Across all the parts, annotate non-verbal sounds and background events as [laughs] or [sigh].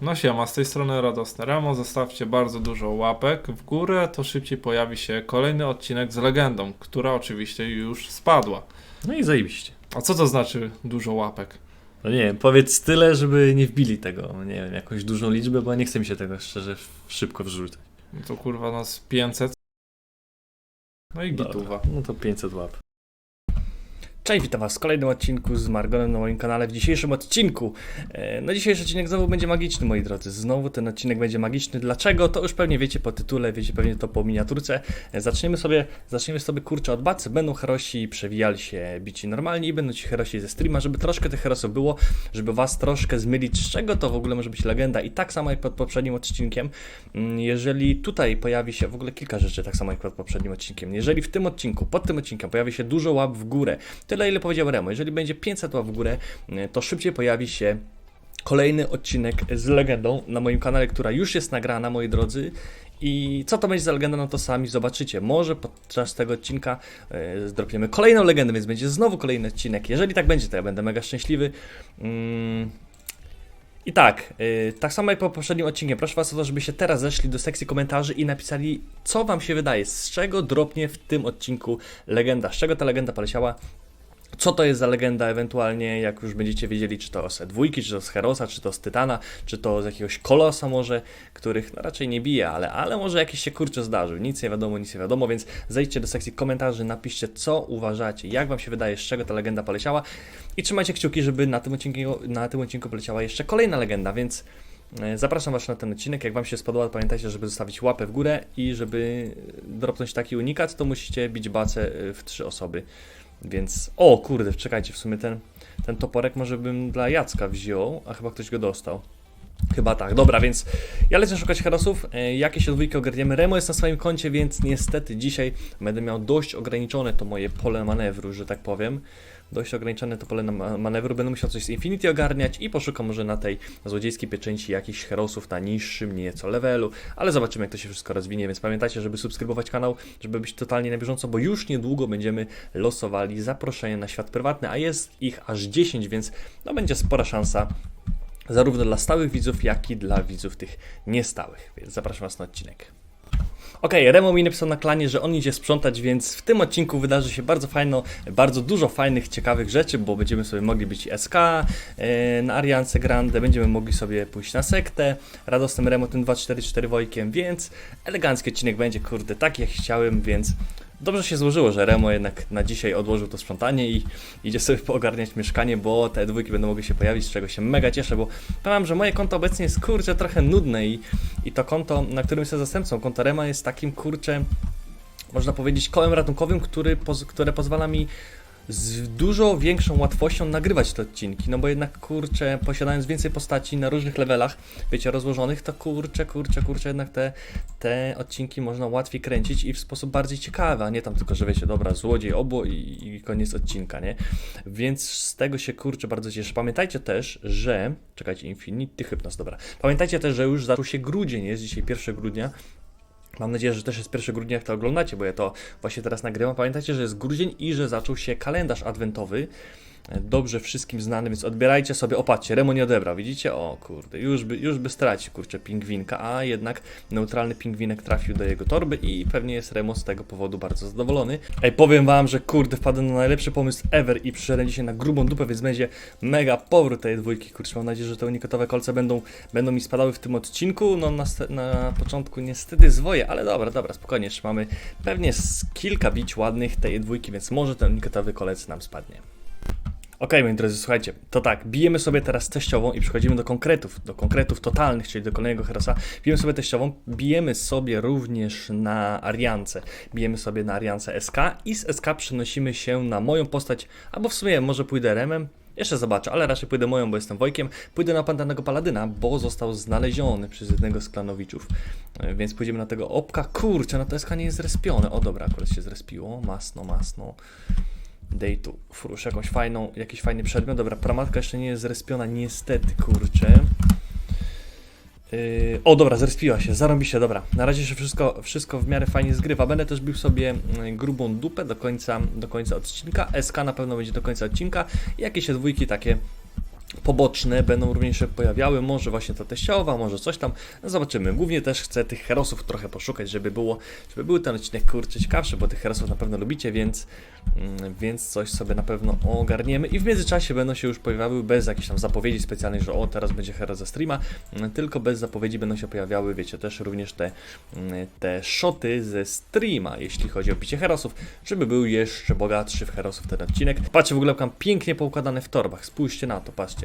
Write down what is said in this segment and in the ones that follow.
No siema, z tej strony Radosny Remo, zostawcie bardzo dużo łapek w górę, to szybciej pojawi się kolejny odcinek z legendą, która oczywiście już spadła. No i zajebiście. A co to znaczy dużo łapek? No nie wiem, powiedz tyle, żeby nie wbili tego, nie wiem, jakąś dużą liczbę, bo nie chce mi się tego szczerze szybko wrzucać. No to kurwa nas 500. No i Dobra, gituwa. No to 500 łap. Cześć, witam Was w kolejnym odcinku z Margonem na moim kanale. W dzisiejszym odcinku, e, no dzisiejszy odcinek znowu będzie magiczny, moi drodzy. Znowu ten odcinek będzie magiczny. Dlaczego? To już pewnie wiecie po tytule, wiecie pewnie to po miniaturce. E, Zaczniemy sobie, zaczniemy sobie kurczę od bacy. Będą herosi przewijali się bici normalnie i będą ci herosi ze streama, żeby troszkę tych herosów było, żeby Was troszkę zmylić, z czego to w ogóle może być legenda. I tak samo jak pod poprzednim odcinkiem, mm, jeżeli tutaj pojawi się w ogóle kilka rzeczy, tak samo jak pod poprzednim odcinkiem. Jeżeli w tym odcinku, pod tym odcinkiem pojawi się dużo łap w górę, tyle ile powiedział Remo, jeżeli będzie 500 łap w górę, y, to szybciej pojawi się kolejny odcinek z legendą na moim kanale, która już jest nagrana, moi drodzy. I co to będzie za legenda, no to sami zobaczycie. Może podczas tego odcinka yy, kolejną legendę, więc będzie znowu kolejny odcinek. Jeżeli tak będzie, to ja będę mega szczęśliwy. Mm. I tak, yy, tak samo jak po poprzednim odcinku, proszę Was o to, żebyście teraz zeszli do sekcji komentarzy i napisali, co Wam się wydaje, z czego dropnie w tym odcinku legenda, z czego ta legenda poleciała, co to jest za legenda ewentualnie, jak już będziecie wiedzieli, czy to z dwójki, czy to z Herosa, czy to z Tytana, czy to z jakiegoś Kolosa może, których no raczej nie bije, ale, ale może jakiś się kurczę zdarzył, nic nie wiadomo, nic nie wiadomo, więc zejdźcie do sekcji komentarzy, napiszcie co uważacie, jak wam się wydaje, z czego ta legenda poleciała i trzymajcie kciuki, żeby na tym odcinku, na tym odcinku poleciała jeszcze kolejna legenda, więc e, Zapraszam Was na ten odcinek. Jak Wam się spodoba, pamiętajcie, żeby zostawić łapę w górę i żeby dropnąć taki unikat, to musicie bić bacę e, w trzy osoby. Więc, o kurde, czekajcie, w sumie ten, ten toporek może bym dla Jacka wziął, a chyba ktoś go dostał. Chyba tak, dobra, więc ja lecę szukać herosów, e, jakieś dwójki ogarniemy. Remo jest na swoim koncie, więc niestety dzisiaj będę miał dość ograniczone to moje pole manewru, że tak powiem. Dość ograniczone to pole na ma- manewru, będę musiał coś z Infinity ogarniać i poszukam może na tej złodziejskiej pieczęci jakichś herosów na niższym nieco levelu, ale zobaczymy jak to się wszystko rozwinie, więc pamiętajcie, żeby subskrybować kanał, żeby być totalnie na bieżąco, bo już niedługo będziemy losowali zaproszenia na świat prywatny, a jest ich aż 10, więc no będzie spora szansa zarówno dla stałych widzów, jak i dla widzów tych niestałych, więc zapraszam Was na odcinek. Okej, Remo mi napisał na klanie, że on idzie sprzątać, więc w tym odcinku wydarzy się bardzo fajno, bardzo dużo fajnych, ciekawych rzeczy, bo będziemy sobie mogli być SK e, na Ariance Grande, będziemy mogli sobie pójść na sektę, radosnym Remo tym 244 Wojkiem, więc elegancki odcinek będzie, kurde, tak jak chciałem, więc dobrze się złożyło, że Remo jednak na dzisiaj odłożył to sprzątanie i idzie sobie poogarniać mieszkanie, bo te dwójki będą mogły się pojawić, z czego się mega cieszę, bo powiem, że moje konto obecnie jest kurczę trochę nudne i, i to konto, na którym jestem zastępcą, konto Rema jest takim kurczę, można powiedzieć, kołem ratunkowym, który, które pozwala mi z dużo większą łatwością nagrywać te odcinki, no bo jednak kurczę, posiadając więcej postaci na różnych levelach, wiecie, rozłożonych, to kurczę, kurczę, kurczę, jednak te, te odcinki można łatwiej kręcić i w sposób bardziej ciekawy, a nie tam tylko, że wiecie, dobra, złodziej obo i, i koniec odcinka, nie? Więc z tego się kurczę bardzo cieszę. Pamiętajcie też, że, czekajcie, Infinity Hypnos, dobra. Pamiętajcie też, że już zaczął się grudzień, jest dzisiaj 1 grudnia, Mam nadzieję, że też jest 1 grudnia, jak to oglądacie, bo ja to właśnie teraz nagrywam. Pamiętajcie, że jest grudzień i że zaczął się kalendarz adwentowy. Dobrze wszystkim znany, więc odbierajcie sobie. Opatrzcie, Remo nie odebrał, widzicie? O kurde, już by, już by stracił, kurczę, pingwinka, a jednak neutralny pingwinek trafił do jego torby i pewnie jest Remo z tego powodu bardzo zadowolony. Ej, powiem wam, że kurde, wpadłem na najlepszy pomysł ever i przyszedłem dzisiaj na grubą dupę, więc będzie mega powrót tej dwójki, kurczę. Mam nadzieję, że te unikatowe kolce będą, będą mi spadały w tym odcinku. No na, na początku niestety zwoje, ale dobra, dobra, spokojnie, jeszcze mamy pewnie z kilka bić ładnych tej dwójki, więc może ten unikatowy kolec nam spadnie. Okej, moi drodzy, słuchajcie, to tak, bijemy sobie teraz teściową i przechodzimy do konkretów, do konkretów totalnych, czyli do kolejnego herosa. Bijemy sobie teściową, bijemy sobie również na Ariance, bijemy sobie na Ariance SK i z SK przenosimy się na moją postać, albo w sumie może pójdę Remem, jeszcze zobaczę, ale raczej pójdę moją, bo jestem Wojkiem. Pójdę na pandanego paladyna, bo został znaleziony przez jednego z klanowiczów. E, Więc pójdziemy na tego opka. Kurczę, no to SK nie jest zrespione. O dobra, akurat się zrespiło. Masno, masno. Day to Furusz, jakąś fajną, jakiś fajny przedmiot. Dobra, pramatka jeszcze nie jest zrespiona, niestety, kurczę. Yy, o, dobra, zrespiła się, zarąbiście, dobra. Na razie się wszystko, wszystko w miarę fajnie zgrywa. Będę też bił sobie mm, grubą dupę do końca, do końca odcinka. SK na pewno będzie do końca odcinka. Jakieś dwójki takie poboczne będą również się pojawiały, może właśnie ta teściowa, może coś tam, no zobaczymy. Głównie też chcę tych herosów trochę poszukać, żeby było, żeby był ten odcinek kurczę ciekawszy, bo tych herosów na pewno lubicie, więc, mm, więc coś sobie na pewno ogarniemy i w międzyczasie będą się już pojawiały bez jakichś tam zapowiedzi specjalnych, że o teraz będzie hero ze streama, mm, tylko bez zapowiedzi będą się pojawiały, wiecie, też również te, mm, te shoty ze streama, jeśli chodzi o picie herosów, żeby był jeszcze bogatszy w herosów ten odcinek. Patrzcie, w ogóle mam pięknie poukładane w torbach, spójrzcie na to, patrzcie.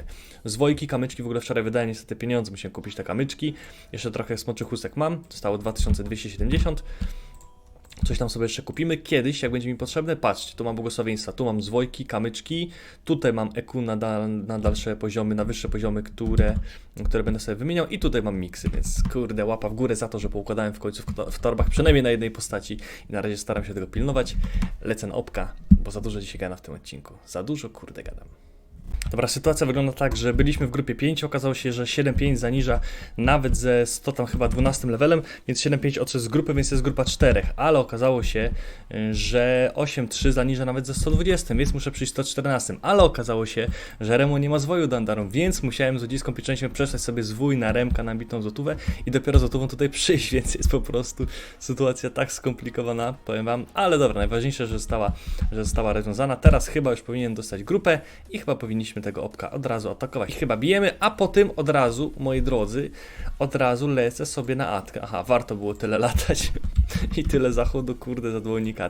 Zwojki, kamyczki, w ogóle wczoraj wydałem niestety pieniądze, musiałem kupić te kamyczki. Jeszcze trochę smoczych chustek mam, zostało 2270. Coś tam sobie jeszcze kupimy kiedyś, jak będzie mi potrzebne. Patrzcie, tu mam błogosławieństwa, tu mam zwojki, kamyczki, tutaj mam EQ na, dal, na dalsze poziomy, na wyższe poziomy, które, które będę sobie wymieniał i tutaj mam miksy, więc kurde, łapa w górę za to, że poukładałem w końcu w, to- w torbach przynajmniej na jednej postaci i na razie staram się tego pilnować. Lecę na opka, bo za dużo dzisiaj gadam w tym odcinku. Za dużo, kurde, gadam. Dobra, sytuacja wygląda tak, że byliśmy w grupie 5, okazało się, że 7-5 zaniża nawet ze 100 tam chyba 12 levelem, więc 7-5 odszedł z grupy, więc jest grupa 4, ale okazało się, y, że 8-3 zaniża nawet ze 120, więc muszę przyjść 114, ale okazało się, że Remo nie ma zwoju Dandarum, więc musiałem z ludziską pieczęcią przesłać sobie zwój na Remka na bitą złotówę i dopiero złotówą tutaj [laughs] przyjść, więc jest po prostu sytuacja tak skomplikowana, powiem wam, ale dobra, najważniejsze, że została, że została rozwiązana, teraz chyba już powinien dostać grupę i chyba powinniśmy tego opka od razu atakować. I chyba bijemy, a po tym od razu, moi drodzy, od razu lecę sobie na atkę. Aha, warto było tyle latać [laughs] i tyle zachodu, kurde, za dwojnika.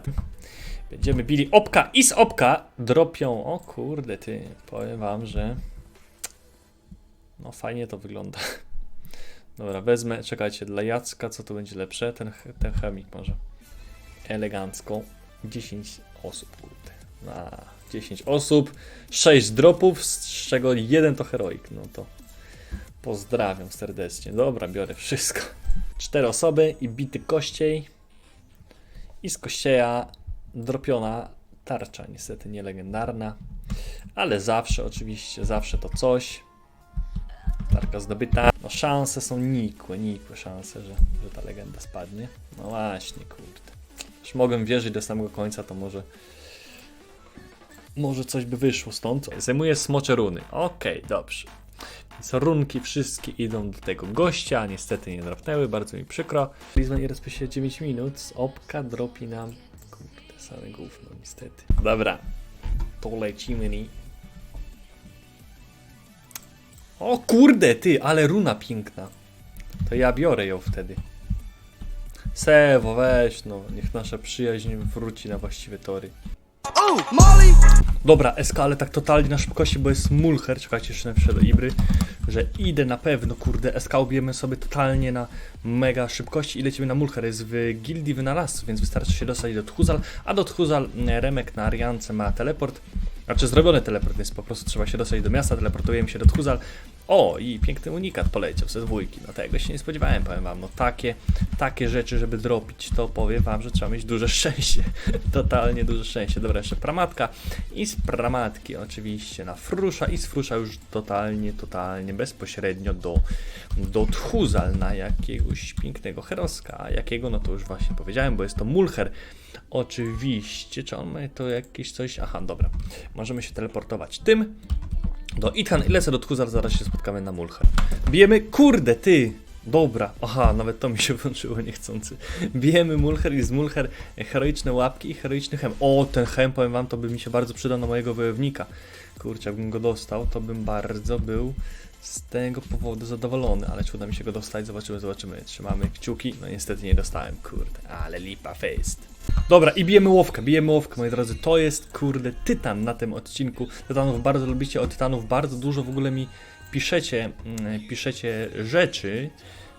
Będziemy bili opka i z opka dropią. O kurde, ty, powiem wam, że no fajnie to wygląda. [laughs] Dobra, wezmę, czekajcie, dla Jacka, co to będzie lepsze? Ten, ten chemik może. Elegancko. 10 osób, kurde. Na 10 osób, 6 dropów, z czego jeden to heroik. No to pozdrawiam serdecznie. Dobra, biorę wszystko. 4 osoby i bity kościej. I z kościeja dropiona tarcza. Niestety nie legendarna, ale zawsze, oczywiście, zawsze to coś. Tarka zdobyta. No szanse są nikłe, nikłe szanse, że, że ta legenda spadnie. No właśnie, kurde. Już mogłem wierzyć do samego końca, to może może coś by wyszło stąd. Zajmuję smocze runy. Okej, dobrze. Więc runki wszystkie idą do tego gościa, niestety nie dropnęły, bardzo mi przykro. Lisman i RSP się 9 minut, z opka dropi nam... Kurde, same gówno niestety. Dobra, to lecimy ni. O kurde, ty, ale runa piękna. To ja biorę ją wtedy. Sewo, weź no, niech nasza przyjaźń wróci na właściwe tory. Dobra, SK, ale tak totalnie na szybkości, bo jest mulcher. Czekajcie, jeszcze napiszę do Ibry, że idę na pewno, kurde. SK ubijemy sobie totalnie na mega szybkości i lecimy na mulcher. Jest w gildii wynalazców, więc wystarczy się dostać do Tchuzal, a do Tchuzal mm, Remek na Ariance ma teleport. Znaczy zrobiony teleport, więc po prostu trzeba się dostać do miasta, teleportujemy się do Tchuzal. O, i piękny unikat poleciał ze dwójki. No tego się nie spodziewałem, powiem wam. No takie, takie rzeczy, żeby dropić, to powiem wam, że trzeba mieć duże szczęście. [laughs] Totalnie duże szczęście. Dobra, jeszcze pramatka. I z pramatki oczywiście na frusza i z frusza już totalnie, totalnie bezpośrednio do, do Tchuzal na jakiegoś pięknego heroska. A jakiego, no to już właśnie powiedziałem, bo jest to Mulcher. Oczywiście, czy on ma to jakieś coś? Aha, dobra. Możemy się teleportować tym do Ithan i lecę do Tchuzar, zaraz się spotkamy na Mulcher. Bijemy, kurde, ty! Dobra, aha, nawet to mi się włączyło niechcący. Bijemy Mulcher i z Mulcher heroiczne łapki i heroiczny hem. O, ten hem, powiem wam, to by mi się bardzo przydał na mojego wojownika. Kurczę, jakbym go dostał, to bym bardzo był z tego powodu zadowolony, ale czy uda mi się go dostać? Zobaczymy, zobaczymy. Trzymamy kciuki. No niestety nie dostałem, kurde, ale lipa fest. Dobra, i bijemy łowkę, bijemy łowkę, moi drodzy. To jest, kurde, tytan na tym odcinku. Tytanów bardzo lubicie, o tytanów bardzo dużo w ogóle mi piszecie, mm, piszecie rzeczy,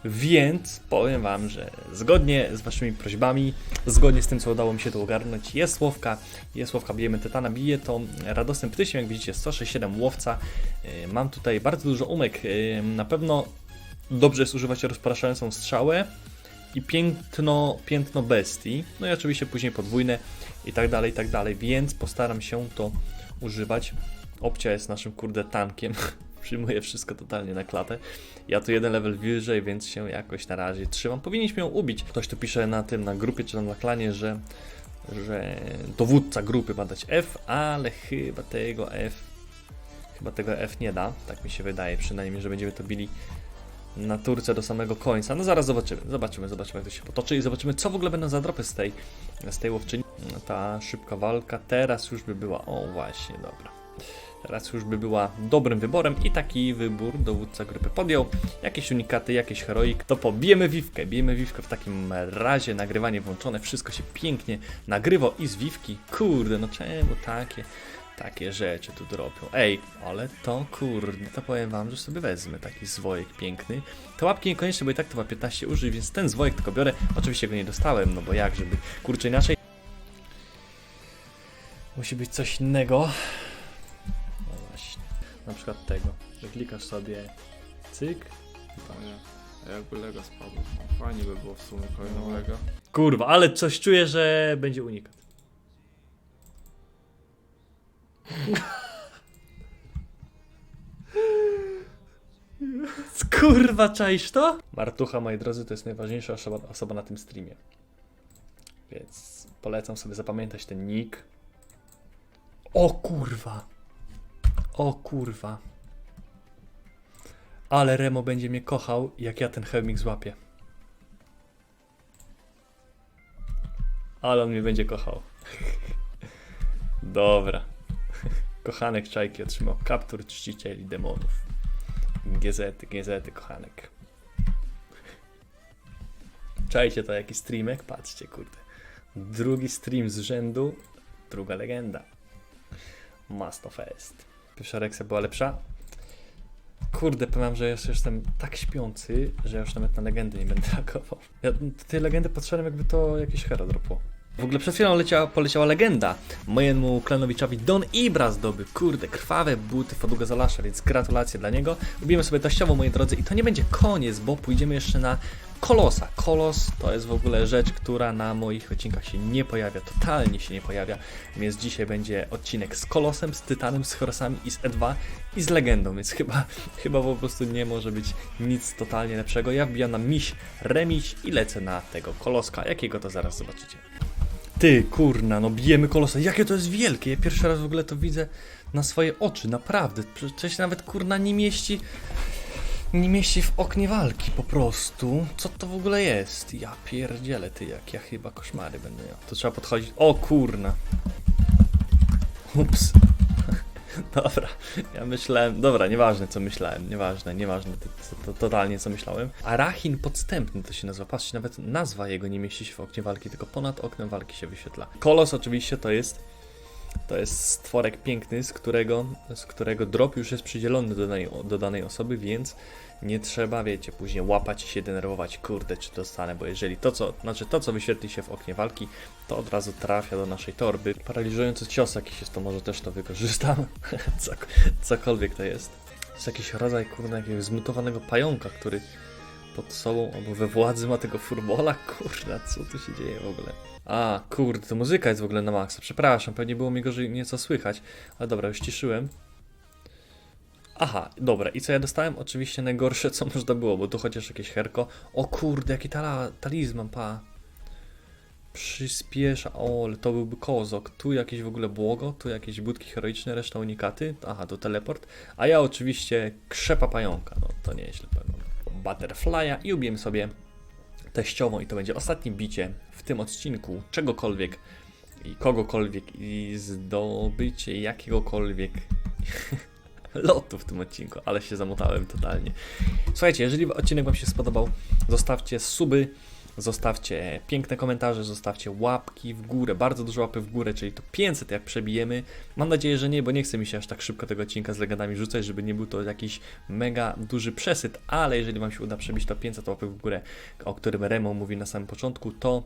więc powiem wam, że zgodnie z waszymi prośbami, zgodnie z tym, co udało mi się tu ogarnąć, jest łowka, jest łowka, bijemy tytana, bije to radosnym ptysiem, jak widzicie, 167 łowca. Yy, Mam tutaj bardzo dużo umek, yy, na pewno dobrze jest używać rozpraszającą strzałę, i piętno, piętno bestii, no i oczywiście później podwójne i tak dalej, i tak dalej, więc postaram się to używać. Opcia jest naszym kurde tankiem, [laughs] przyjmuje wszystko totalnie na klatę. Ja tu jeden level wyżej, więc się jakoś na razie trzymam. Powinniśmy ją ubić. Ktoś tu pisze na tym, na grupie czy na klanie, że, że dowódca grupy ma dać F, ale chyba tego F chyba tego F nie da, tak mi się wydaje, przynajmniej, że będziemy to bili na turce do samego końca. No zaraz zobaczymy, zobaczymy, zobaczymy jak to się potoczy i zobaczymy co w ogóle będą za dropy z tej, z tej łowczyni. No, Ta szybka walka teraz już by była, o właśnie, dobra. Teraz już by była dobrym wyborem i taki wybór dowódca grupy podjął. Jakieś unikaty, jakieś heroik, to pobijemy Wiwkę. Bijemy Wiwkę w takim razie, nagrywanie włączone, wszystko się pięknie nagrywa i z Wiwki. Kurde, no czemu takie, takie rzeczy tu dropią? Ej, ale to kurde, to powiem wam, że sobie wezmę taki zwojek piękny. Te łapki niekoniecznie, bo i tak to ma 15 użyj, więc ten zwojek tylko biorę. Oczywiście go nie dostałem, no bo jak, żeby kurczę inaczej. Musi być coś innego. No właśnie. Na przykład tego. że Klikasz sobie cyk. Nie. A jakby Lega spadł. Fajnie by było w sumie kolejną. Lega. Kurwa, ale coś czuję, że będzie unikat. [laughs] Kurwa, czaisz to? Martucha, moi drodzy, to jest najważniejsza osoba, osoba na tym streamie. Więc polecam sobie zapamiętać ten nick. O kurwa. O kurwa. Ale Remo będzie mnie kochał, jak ja ten chemik złapię. Ale on mnie będzie kochał. [laughs] Dobra. Kochanek Czajki otrzymał kaptur czcicieli demonów. Gezety, gezety, kochanek. Czajcie to jaki streamek? Patrzcie, kurde. Drugi stream z rzędu, druga legenda. Masto Fest. Pierwsza reakcja była lepsza. Kurde, powiem, że już jestem tak śpiący, że już nawet na legendy nie będę [laughs] reagował. Ja tej legendy patrzyłem, jakby to jakieś hero dropło. W ogóle przed chwilą leciała, poleciała legenda. Mojemu klanowiczowi Don Ibra zdobył, kurde, krwawe buty Faduga Zalasza, więc gratulacje dla niego. Ubijemy sobie teściowo, moi drodzy, i to nie będzie koniec, bo pójdziemy jeszcze na Kolosa. Kolos to jest w ogóle rzecz, która na moich odcinkach się nie pojawia, totalnie się nie pojawia, więc dzisiaj będzie odcinek z Kolosem, z Tytanem, z Horosami i z E2 i z Legendą, więc chyba, chyba po prostu nie może być nic totalnie lepszego. Ja wbijam na miś, remiś i lecę na tego Koloska, jakiego to zaraz zobaczycie. Ty, kurna, no bijemy kolosa. Jakie to jest wielkie. Ja pierwszy raz w ogóle to widzę na swoje oczy, naprawdę. Przecież nawet kurna nie mieści. Nie mieści w oknie walki po prostu. Co to w ogóle jest? Ja pierdzielę ty, jak ja chyba koszmary będę miał. To trzeba podchodzić. O kurna. Ups. [laughs] Dobra, ja myślałem, dobra, nieważne co myślałem, nieważne, nieważne, to, to, to totalnie co myślałem. Arachin podstępny to się nazywa, patrzcie, nawet nazwa jego nie mieści się w oknie walki, tylko ponad oknem walki się wyświetla. Kolos oczywiście to jest, to jest stworek piękny, z którego, z którego drop już jest przydzielony do danej, do danej osoby, więc nie trzeba, wiecie, później łapać i się denerwować, kurde, czy dostanę, bo jeżeli to, co, znaczy to, co wyświetli się w oknie walki, to od razu trafia do naszej torby. Paraliżujący cios jakiś jest, to może też to wykorzystam, [laughs] Cok, cokolwiek to jest. To jest jakiś rodzaj, kurde, jakiegoś zmutowanego pająka, który pod sobą albo we władzy ma tego furbola, [laughs] kurde, co tu się dzieje w ogóle? A, kurde, to muzyka jest w ogóle na maksa, przepraszam, pewnie było mi gorzej nieco słychać, ale dobra, już ciszyłem. Aha, dobra, i co ja dostałem? Oczywiście najgorsze, co [laughs] można było, bo tu chociaż jakieś herko. O kurde, jaki tala, talizman, pa. Przyspiesza, o, ale to byłby kozok. Tu jakieś w ogóle błogo, tu jakieś budki heroiczne, reszta unikaty. Aha, to teleport. A ja oczywiście krzepa pająka, no to nieźle pewno. Butterfly'a i ubijemy sobie teściową i to będzie ostatnie bicie w tym odcinku czegokolwiek i kogokolwiek i zdobycie jakiegokolwiek [laughs] lotu w tym odcinku, ale się zamotałem totalnie. Słuchajcie, jeżeli odcinek Wam się spodobał, zostawcie suby, zostawcie piękne komentarze, zostawcie łapki w górę, bardzo dużo łapy w górę, czyli to 500 jak przebijemy. Mam nadzieję, że nie, bo nie chce mi się aż tak szybko tego odcinka z legendami rzucać, żeby nie był to jakiś mega duży przesyt, ale jeżeli Wam się uda przebić to 500 łapek w górę, o którym Remo mówi na samym początku, to,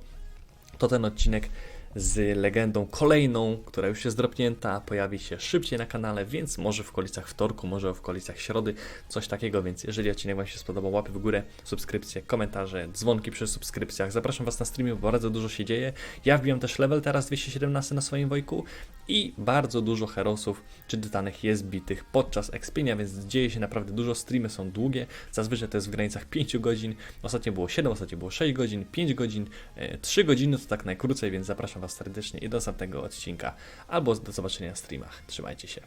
to ten odcinek z legendą kolejną, która już jest dropnięta, pojawi się szybciej na kanale, więc może w okolicach wtorku, może w okolicach środy, coś takiego, więc jeżeli odcinek Wam się spodobał, łapy w górę, subskrypcje, komentarze, dzwonki przy subskrypcjach. Zapraszam Was na streamie, bo bardzo dużo się dzieje. Ja wbijam też level teraz 217 na swoim wojku i bardzo dużo herosów czy tytanych jest bitych podczas expienia, więc dzieje się naprawdę dużo. Streamy są długie, zazwyczaj to jest w granicach 5 godzin. Ostatnio było 7, ostatnio było 6 godzin, 5 godzin, e, 3 godziny to tak najkrócej, więc zapraszam Was serdecznie i do następnego odcinka albo do zobaczenia na streamach. Trzymajcie się.